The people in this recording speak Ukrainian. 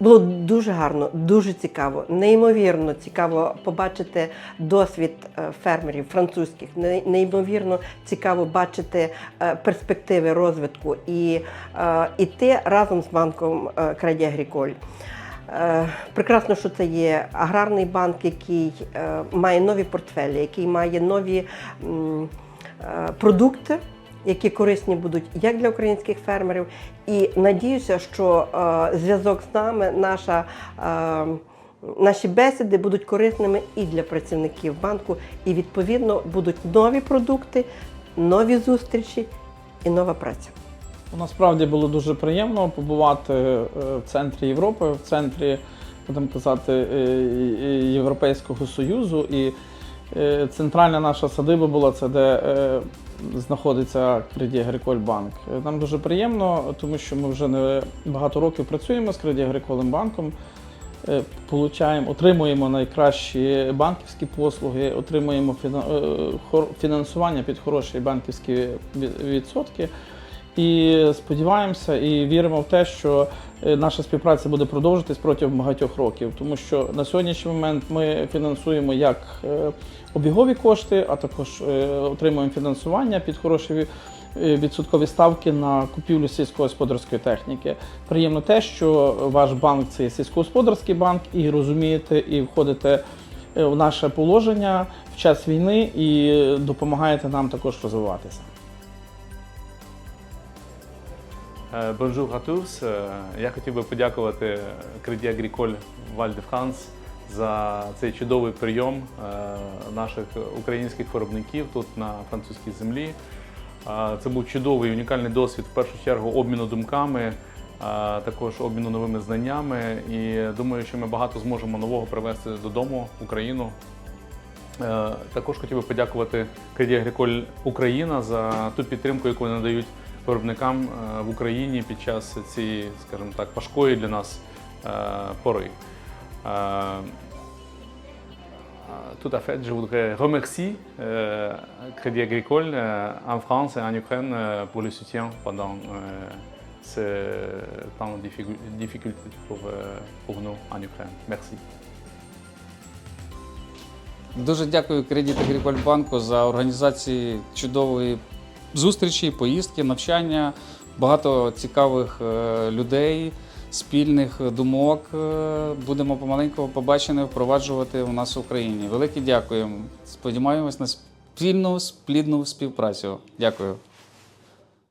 Було дуже гарно, дуже цікаво, неймовірно цікаво побачити досвід е, фермерів французьких, неймовірно цікаво бачити е, перспективи розвитку і е, іти разом з банком е, Agricole. Е, Прекрасно, що це є аграрний банк, який е, має нові портфелі, який має нові е, продукти, які корисні будуть як для українських фермерів. І надіюся, що е, зв'язок з нами, наша, е, наші бесіди будуть корисними і для працівників банку, і відповідно будуть нові продукти, нові зустрічі і нова праця. Насправді було дуже приємно побувати е, в центрі Європи, в центрі, будемо казати, е, Європейського Союзу. І е, центральна наша садиба була це, де знаходиться Credit Agricole Bank. Нам дуже приємно, тому що ми вже не багато років працюємо з Credit Agricole банком. Е, Получаємо, отримуємо найкращі банківські послуги, отримуємо е, фінансування під хороші банківські відсотки. І сподіваємося і віримо в те, що е, наша співпраця буде продовжуватись протягом багатьох років, тому що на сьогоднішній момент ми фінансуємо як е, обігові кошти, а також е, отримуємо фінансування під хороші відсоткові ставки на купівлю сільськогосподарської техніки. Приємно те, що ваш банк це сільськогосподарський банк, і розумієте, і входите в наше положення в час війни і допомагаєте нам також розвиватися. Bonjour à tous. Е, Я хотів би подякувати Credit Agricole Val de за цей чудовий прийом е, наших українських виробників тут на французькій землі. Е, Це був чудовий унікальний досвід в першу чергу обміну думками, е, також обміну новими знаннями. І думаю, що ми багато зможемо нового привезти додому в Україну. Е, Також хотів би подякувати Credit Agricole Україна за ту підтримку, яку вони надають виробникам е, в Україні під час цієї, скажімо так, важкої для нас е, пори. Е, Tout à fait, je voudrais remercier euh, Crédit Agricole euh, en France et en Ukraine euh, pour le soutien pendant euh, ce temps de difficulté pour, euh, nous en Ukraine. Merci. Дуже дякую Credit Agricole банку за організацію чудової зустрічі, поїздки, навчання, багато цікавих е, людей, спільних думок. Е, Будемо помаленьку побачені впроваджувати у нас в Україні. Велике дякуємо. Сподіваємось на спільну сплідну співпрацю. Дякую.